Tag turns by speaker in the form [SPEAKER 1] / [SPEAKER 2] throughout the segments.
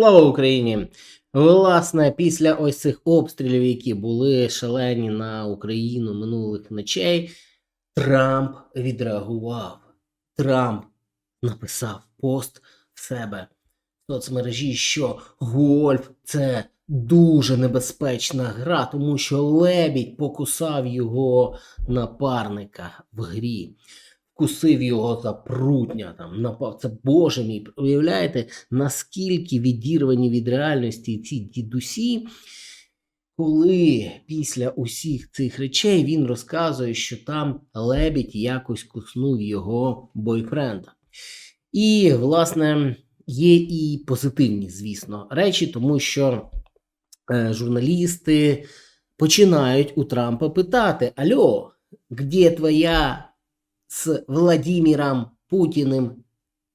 [SPEAKER 1] Слава Україні! Власне, після ось цих обстрілів, які були шалені на Україну минулих ночей, Трамп відреагував. Трамп написав пост в себе в соцмережі, що гольф це дуже небезпечна гра, тому що лебідь покусав його напарника в грі. Вкусив його за прутня, там напав. Це Боже мій. Уявляєте, наскільки відірвані від реальності ці дідусі, коли після усіх цих речей він розказує, що там лебідь якось куснув його бойфренда. І, власне, є і позитивні, звісно, речі, тому що е, журналісти починають у Трампа питати: Альо, где твоя с Владимиром Путиным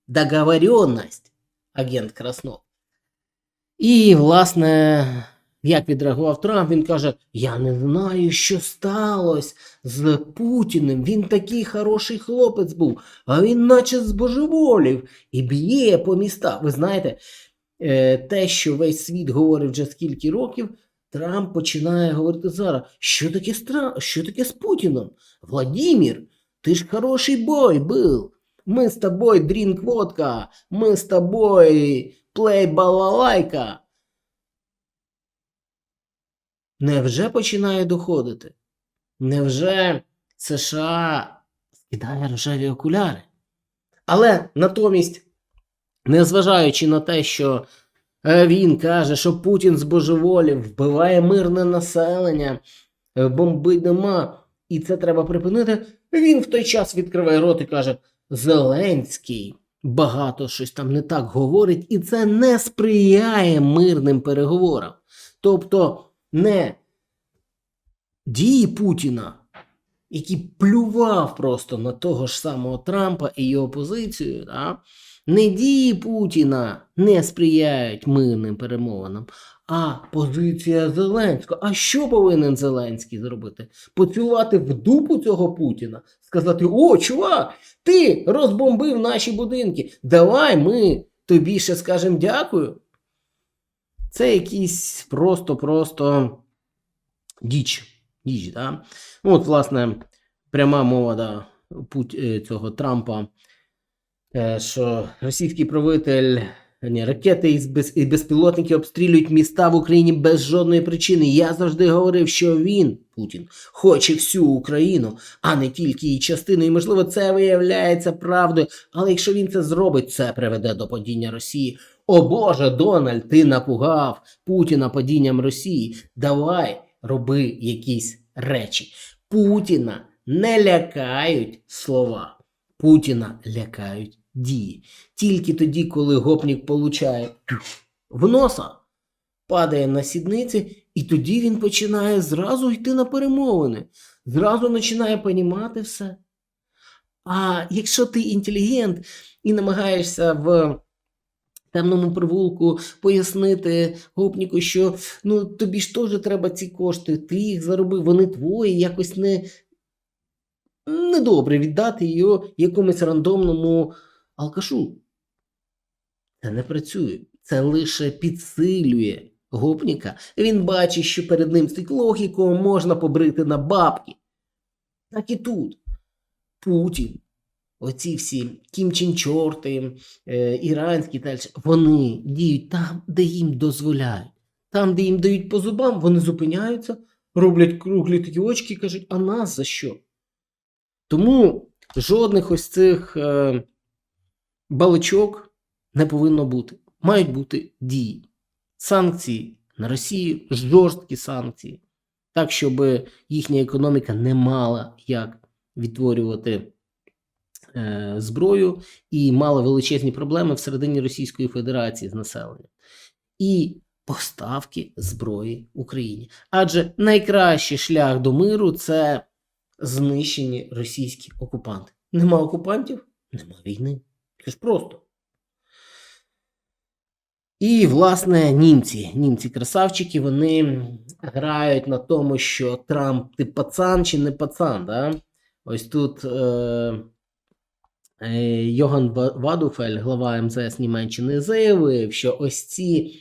[SPEAKER 1] договоренность, агент Краснов. І, власне, як відреагував Трамп, він каже: Я не знаю, що сталося з Путіним. Він такий хороший хлопець був, а він наче збожеволів і б'є по містах. Ви знаєте, е, те, що весь світ говорив вже скільки років, Трамп починає говорити зараз, що таке, що таке з Путіном? Владимир, ты ж хороший бой был. Мы с тобой дринк водка, мы с тобой плей балалайка. Невже починає доходити? Невже США скидає рожеві окуляри? Але натомість, незважаючи на те, що е, він каже, що Путін збожеволів, вбиває мирне населення, е, бомбить дома, і це треба припинити. Він в той час відкриває рот і каже: Зеленський багато щось там не так говорить, і це не сприяє мирним переговорам. Тобто не дії Путіна, який плював просто на того ж самого Трампа і його позицію, да? Не дії Путіна не сприяють мирним перемовинам, а позиція Зеленського. А що повинен Зеленський зробити? Поцілувати в дупу цього Путіна, сказати: О, чувак, ти розбомбив наші будинки. Давай ми тобі ще скажемо дякую. Це якийсь просто-просто діч. діч да? От, власне, пряма мова да, е, цього Трампа, що російський правитель. Ні, ракети і без, і безпілотники обстрілюють міста в Україні без жодної причини. Я завжди говорив, що він, Путін, хоче всю Україну, а не тільки її частину. І, можливо, це виявляється правдою. Але якщо він це зробить, це приведе до падіння Росії. О Боже, Дональд, ти напугав Путіна падінням Росії. Давай роби якісь речі. Путіна не лякають слова. Путіна лякають дії. Тільки тоді, коли гопнік получає в носа, падає на сідниці, і тоді він починає зразу йти на перемовини, зразу починає понімати все. А якщо ти інтелігент і намагаєшся в темному привулку пояснити гопніку, що ну тобі ж теж треба ці кошти, ти їх заробив, вони твої, якось не недобре віддати його якомусь рандомному алкашу. Це не працює. Це лише підсилює гопніка. Він бачить, що перед ним стоїть логіку, можна побрити на бабки. Так і тут. Путін, оці всі кімчинчорти, е, іранські далі, вони діють там, де їм дозволяють. Там, де їм дають по зубам, вони зупиняються, роблять круглі такі очки і кажуть, а нас за що? Тому жодних ось цих. Е, балачок не повинно бути. Мають бути дії. Санкції на Росію, жорсткі санкції, так, щоб їхня економіка не мала як відтворювати е, зброю і мала величезні проблеми всередині Російської Федерації з населенням. І поставки зброї Україні. Адже найкращий шлях до миру це знищені російські окупанти. Нема окупантів, нема війни. Це ж просто. І, власне, німці, німці-красавчики, вони грають на тому, що Трамп ти пацан чи не пацан. Да? Ось тут е, Е, Йоган Вадуфель, глава МЗС Німеччини, заявив, що ось ці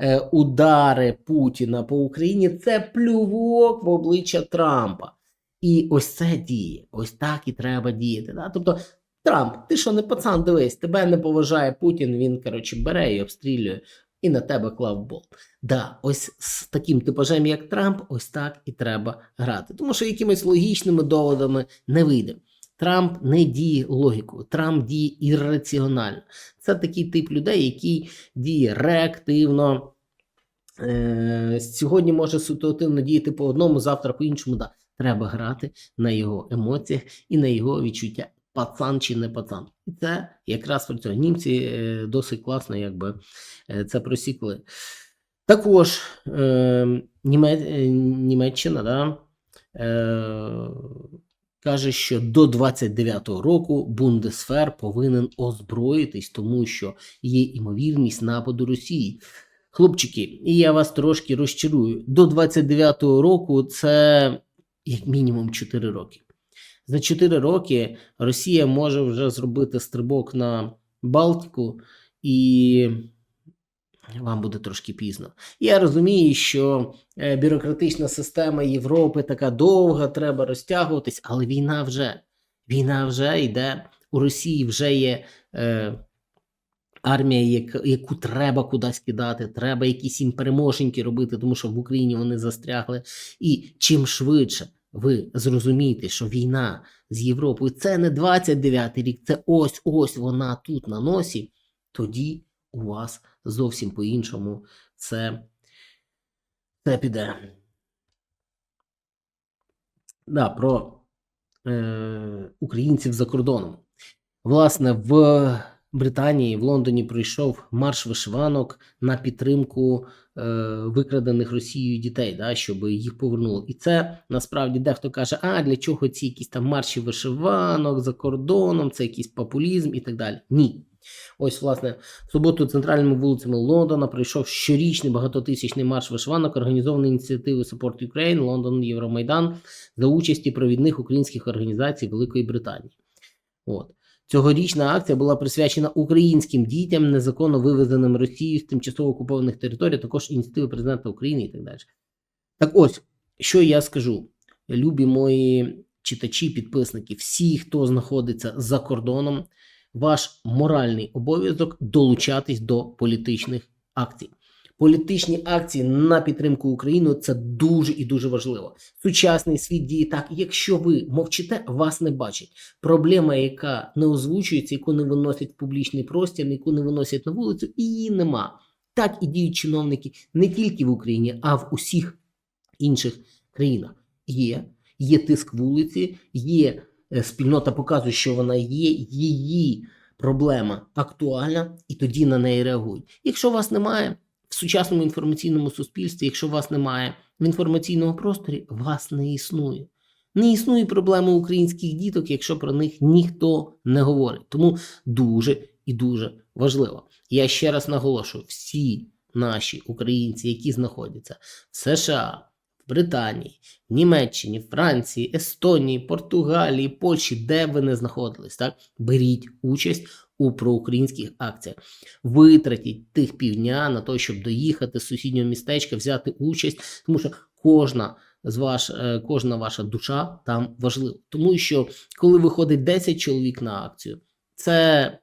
[SPEAKER 1] е, удари Путіна по Україні це плювок в обличчя Трампа. І ось це діє. Ось так і треба діяти. Да? Тобто, Трамп, ти що не пацан, дивись, тебе не поважає Путін, він, коротше, бере і обстрілює, і на тебе клав болт. Да, ось з таким типажем, як Трамп, ось так і треба грати. Тому що якимись логічними доводами не вийде. Трамп не діє логікою, Трамп діє ірраціонально. Це такий тип людей, який діє реактивно. Е, сьогодні може ситуативно діяти по одному, завтра по іншому. Да. Треба грати на його емоціях і на його відчуття. Пацан чи не пацан. І це якраз про це. Німці е, досить класно, якби е, це просікли. Також е, е, Німеччина да, е, каже, що до 29-го року Бундесфер повинен озброїтись, тому що є імовірність нападу Росії. Хлопчики, і я вас трошки розчарую. До 29-го року це як мінімум 4 роки. За 4 роки Росія може вже зробити стрибок на Балтику, і вам буде трошки пізно. Я розумію, що е, бюрократична система Європи така довга, треба розтягуватись, але війна вже війна вже йде. У Росії вже є е, армія, як, яку треба кудись кидати, треба якісь їм переможеньки робити, тому що в Україні вони застрягли. І чим швидше ви зрозумієте, що війна з Європою це не 29-й рік, це ось ось вона тут на носі, тоді у вас зовсім по-іншому це, це піде. Да, про е, українців за кордоном. Власне, в Британії, в Лондоні пройшов марш вишиванок на підтримку е, викрадених Росією дітей, да, щоб їх повернули. І це насправді дехто каже: а для чого ці якісь там марші вишиванок за кордоном, це якийсь популізм і так далі. Ні. Ось, власне, в суботу центральними вулицями Лондона пройшов щорічний багатотисячний марш вишиванок, організований ініціативою Support Ukraine, Лондон Євромайдан за участі провідних українських організацій Великої Британії. От. Цьогорічна акція була присвячена українським дітям, незаконно вивезеним Росією з тимчасово окупованих територій, також ініціативи президента України і так далі. Так ось, що я скажу, любі мої читачі, підписники, всі, хто знаходиться за кордоном, ваш моральний обов'язок долучатись до політичних акцій. Політичні акції на підтримку України це дуже і дуже важливо. Сучасний світ діє так. Якщо ви мовчите, вас не бачать. Проблема, яка не озвучується, яку не виносять в публічний простір, яку не виносять на вулицю, її нема. Так і діють чиновники не тільки в Україні, а в усіх інших країнах. Є, є тиск вулиці, є е, спільнота показує, що вона є, її проблема актуальна, і тоді на неї реагують. Якщо вас немає в сучасному інформаційному суспільстві, якщо вас немає в інформаційному просторі, вас не існує. Не існує проблеми українських діток, якщо про них ніхто не говорить. Тому дуже і дуже важливо. Я ще раз наголошую: всі наші українці, які знаходяться в США, в Британії, Німеччині, Франції, Естонії, Португалії, Польщі, де ви не знаходились, так беріть участь у проукраїнських акціях. Витратіть тих півдня на те, щоб доїхати з сусіднього містечка, взяти участь, тому що кожна з ваш, е, кожна ваша душа там важлива. Тому що коли виходить 10 чоловік на акцію, це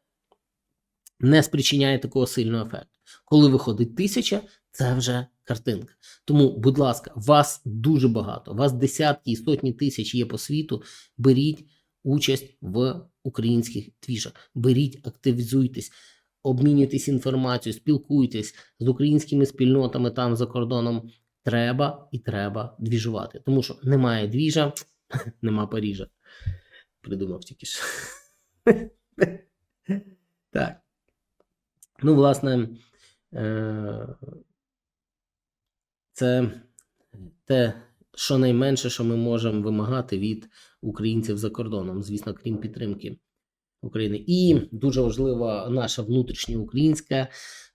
[SPEAKER 1] не спричиняє такого сильного ефекту. Коли виходить тисяча, це вже картинка. Тому, будь ласка, вас дуже багато, вас десятки і сотні тисяч є по світу. Беріть участь в українських твіжах. Беріть, активізуйтесь, обмінюйтесь інформацією, спілкуйтесь з українськими спільнотами там за кордоном. Треба і треба двіжувати. Тому що немає двіжа, нема Парижа. Придумав тільки що. Так. Ну, власне, е, це те, що найменше, що ми можемо вимагати від українців за кордоном, звісно, крім підтримки України. І дуже важлива наша внутрішньоукраїнська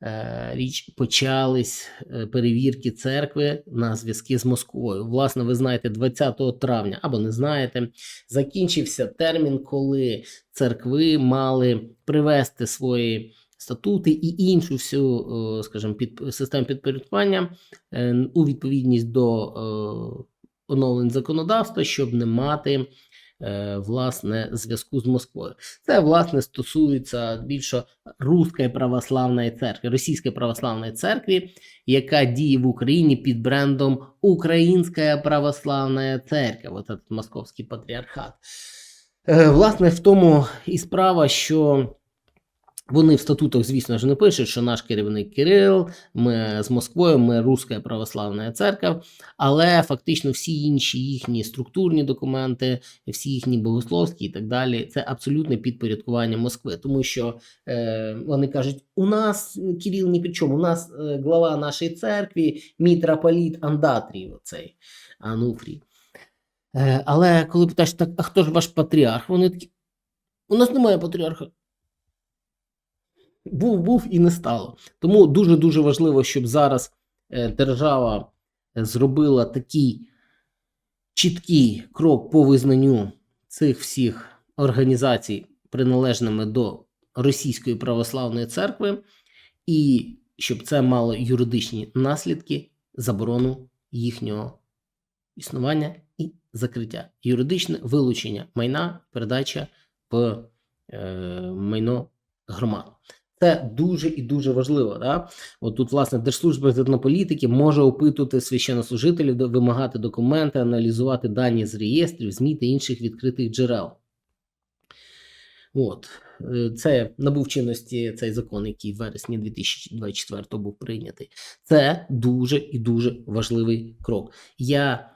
[SPEAKER 1] е, річ. Почались е, перевірки церкви на зв'язки з Москвою. Власне, ви знаєте, 20 травня або не знаєте, закінчився термін, коли церкви мали привести свої статути і іншу всю, е, скажімо, під систему підпорядкування е, у відповідність до оновлень законодавства, щоб не мати е, власне зв'язку з Москвою. Це власне стосується більше Руської православної церкви, Російської православної церкви, яка діє в Україні під брендом Українська православна церква, от московський патріархат. Е, Власне, в тому і справа, що вони в статутах, звісно ж, не пишуть, що наш керівник Кирил, ми з Москвою, ми Руська православна церква, але фактично всі інші їхні структурні документи, всі їхні богословські і так далі, це абсолютне підпорядкування Москви, тому що е, вони кажуть: у нас Кирил ні при чому, у нас е, глава нашої церкви, мітрополіт Андатрій, оцей Ануфрій. Е, але коли питаєш, так, а хто ж ваш патріарх? Вони такі, у нас немає патріарха. Був, був і не стало. Тому дуже дуже важливо, щоб зараз е, держава е, зробила такий чіткий крок по визнанню цих всіх організацій приналежними до Російської православної церкви, і щоб це мало юридичні наслідки заборону їхнього існування і закриття, юридичне вилучення майна, передача в е, майно громад. Це дуже і дуже важливо. Да? От тут, власне, Держслужба з етнополітики може опитувати священнослужителів, вимагати документи, аналізувати дані з реєстрів, ЗМІ та інших відкритих джерел. От. Е, Це набув чинності цей закон, який в вересні 2024 був прийнятий. Це дуже і дуже важливий крок. Я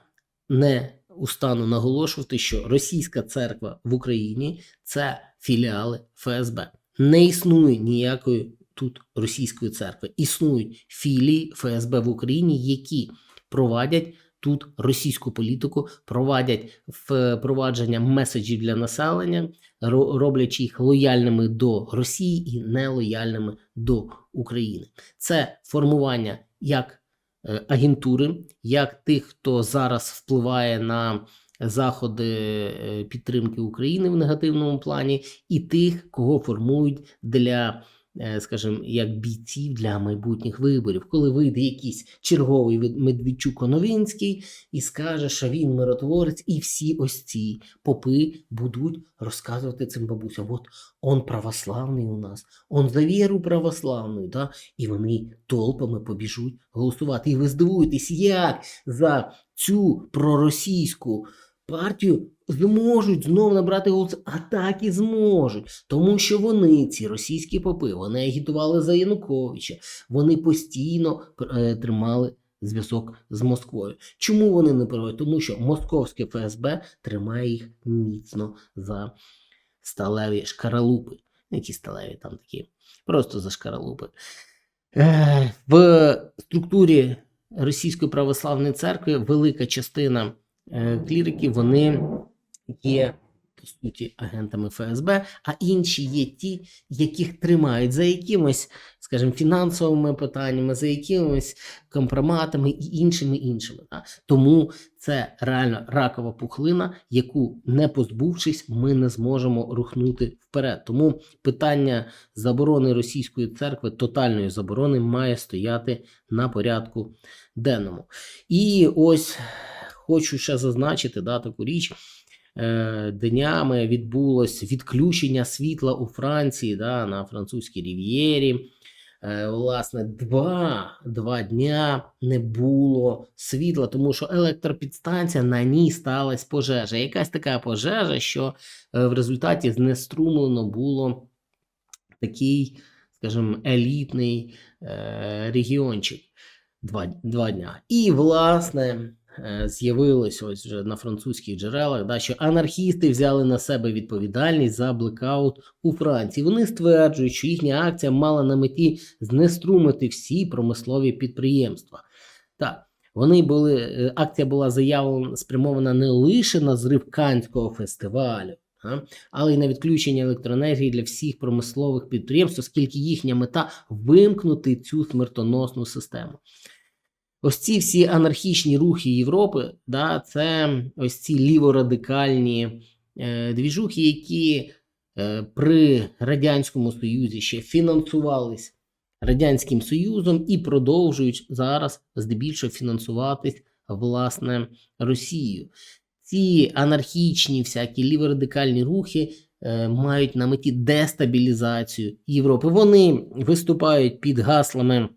[SPEAKER 1] не устану наголошувати, що російська церква в Україні це філіали ФСБ. Не існує ніякої тут російської церкви. Існують філії ФСБ в Україні, які провадять тут російську політику, провадять впровадження меседжів для населення, ро- роблячи їх лояльними до Росії і нелояльними до України. Це формування як е, агентури, як тих, хто зараз впливає на заходи е, підтримки України в негативному плані, і тих, кого формують для, скажімо, як бійців для майбутніх виборів, коли вийде якийсь черговий Медведчук Новинський і скаже, що він миротворець, і всі ось ці попи будуть розказувати цим бабусям: от он православний у нас, он за віру православну, да? і вони толпами побіжуть голосувати. І ви здивуєтесь, як за цю проросійську партію зможуть знов набрати голоси, а так і зможуть, тому що вони, ці російські попи, вони агітували за Януковича, вони постійно е, тримали зв'язок з Москвою. Чому вони не проводять? Тому що московське ФСБ тримає їх міцно за сталеві шкаралупи. Які сталеві там такі, просто за шкаралупи. Е, в структурі Російської православної церкви велика частина е, кліриків вони є по суті агентами ФСБ, а інші є ті, яких тримають за якимось, скажімо, фінансовими питаннями, за якимись компроматами і іншими іншими. Тому це реально ракова пухлина, яку не позбувшись, ми не зможемо рухнути вперед. Тому питання заборони російської церкви, тотальної заборони, має стояти на порядку денному. І ось хочу ще зазначити да, таку річ. Е, Днями відбулось відключення світла у Франції да, на французькій рів'єрі. Е, Власне, два, два дня не було світла, тому що електропідстанція на ній сталася пожежа. Якась така пожежа, що е, в результаті знеструмлено було такий, скажімо, елітний регіончик два, два дня. І, власне, з'явилось ось вже на французьких джерелах, да, що анархісти взяли на себе відповідальність за блекаут у Франції. Вони стверджують, що їхня акція мала на меті знеструмити всі промислові підприємства. Так. Вони були, е, акція була заявлена спрямована не лише на зрив Канського фестивалю, але й на відключення електроенергії для всіх промислових підприємств, оскільки їхня мета вимкнути цю смертоносну систему. Ось ці всі анархічні рухи Європи, да, це ось ці ліворадикальні е, двіжухи, які е, при Радянському Союзі ще фінансувались Радянським Союзом і продовжують зараз здебільшого фінансуватись власне Росією. Ці анархічні всякі ліворадикальні рухи е, мають на меті дестабілізацію Європи. Вони виступають під гаслами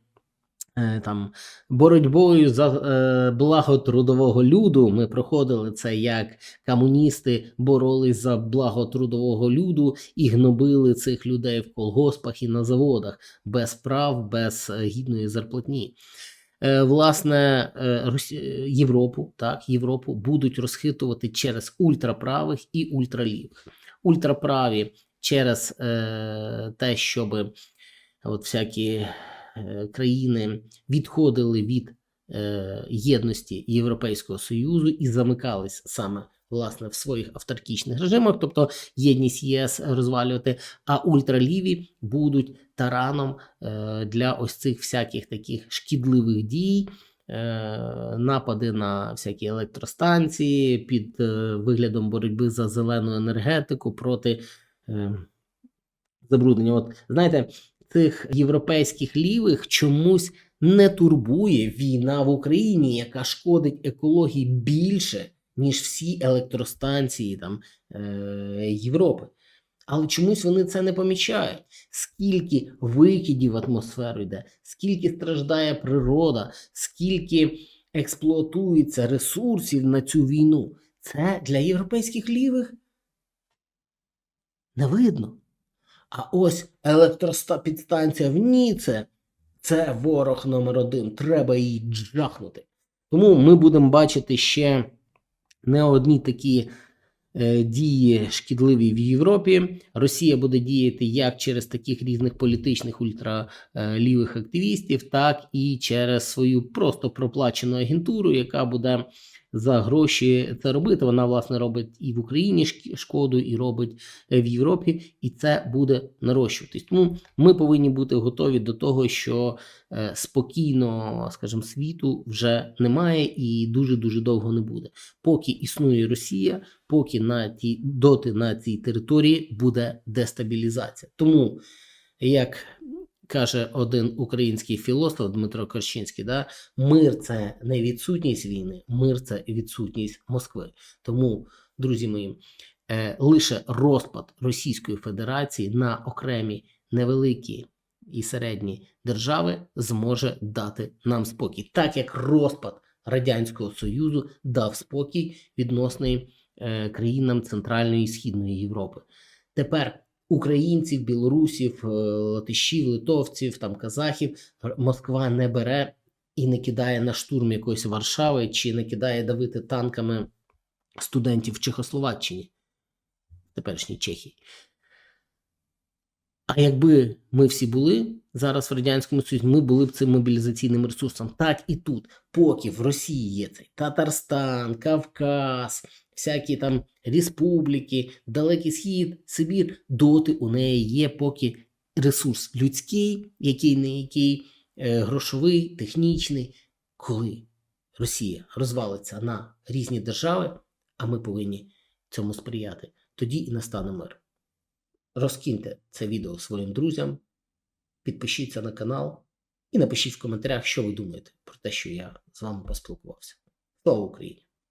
[SPEAKER 1] там боротьбою за е, благо трудового люду. Ми проходили це як комуністи боролись за благо трудового люду і гнобили цих людей в колгоспах і на заводах без прав, без е, гідної зарплатні. Е, Власне, е, е, Європу, так, Європу будуть розхитувати через ультраправих і ультралівих. Ультраправі через е, те, щоб от всякі е, країни відходили від е, єдності Європейського Союзу і замикались саме власне в своїх авторкічних режимах, тобто єдність ЄС розвалювати, а ультраліві будуть тараном е, для ось цих всяких таких шкідливих дій. е, Напади на всякі електростанції під е, виглядом боротьби за зелену енергетику проти е, забруднення. От знаєте, цих європейських лівих чомусь не турбує війна в Україні, яка шкодить екології більше, ніж всі електростанції там, е, Європи. Але чомусь вони це не помічають. Скільки викидів в атмосферу йде, скільки страждає природа, скільки експлуатується ресурсів на цю війну. Це для європейських лівих не видно. А ось електропідстанція в Ніце це ворог номер один. Треба її джахнути. Тому ми будемо бачити ще не одні такі е, дії шкідливі в Європі. Росія буде діяти як через таких різних політичних ультралівих активістів, так і через свою просто проплачену агентуру, яка буде за гроші це робити. Вона власне робить і в Україні шк- шкоду, і робить е, в Європі, і це буде нарощуватись. Тому ми повинні бути готові до того, що е, спокійно, скажімо, світу вже немає і дуже дуже довго не буде. Поки існує Росія, поки на ті доти на цій території буде дестабілізація. Тому як каже один український філософ Дмитро Корщинський, да, мир це не відсутність війни, мир це відсутність Москви. Тому, друзі мої, е, лише розпад Російської Федерації на окремі невеликі і середні держави зможе дати нам спокій, так як розпад Радянського Союзу дав спокій відносний е, країнам Центральної і Східної Європи. Тепер українців, білорусів, е, латишів, литовців, там казахів Москва не бере і не кидає на штурм якоїсь Варшави чи не кидає давити танками студентів в Чехословаччині, теперішній Чехії. А якби ми всі були зараз в Радянському Союзі, ми були б цим мобілізаційним ресурсом. Так і тут, поки в Росії є цей Татарстан, Кавказ, всякі там республіки, Далекий Схід, Сибір, доти у неї є поки ресурс людський, який не який, е, грошовий, технічний. Коли Росія розвалиться на різні держави, а ми повинні цьому сприяти, тоді і настане мир. Розкиньте це відео своїм друзям, підпишіться на канал і напишіть в коментарях, що ви думаєте про те, що я з вами поспілкувався. Слава Україні!